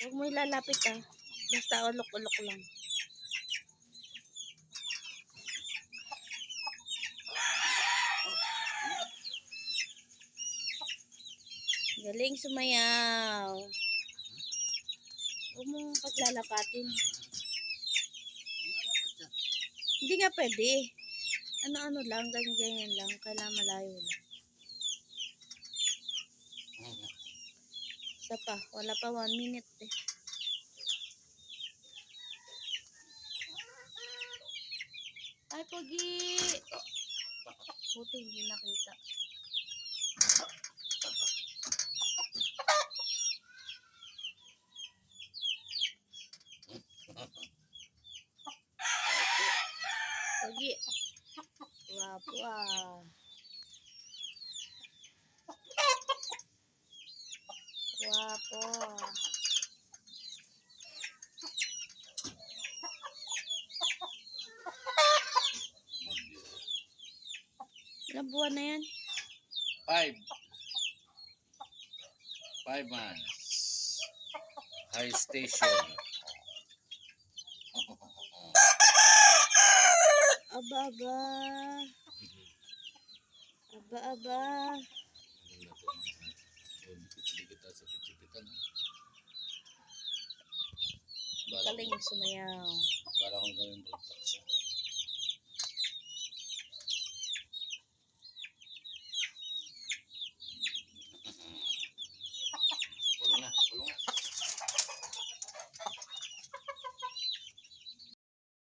Huwag mo ilalapit ah. Basta ulok-ulok lang. Galing sumayaw. Huwag mong paglalapatin. Hindi nga pwede. Ano-ano lang, ganyan-ganyan lang. Kailangan malayo lang. Isa pa. Wala pa one minute eh. Ay, Pogi! Buti hindi nakita. Pogi! Wapo ah. Wapo. Ilang buwan na yan? Five. Five months. High station. Aba, aba. Aba, aba. Galing sumayaw. Para akong gawin produksa.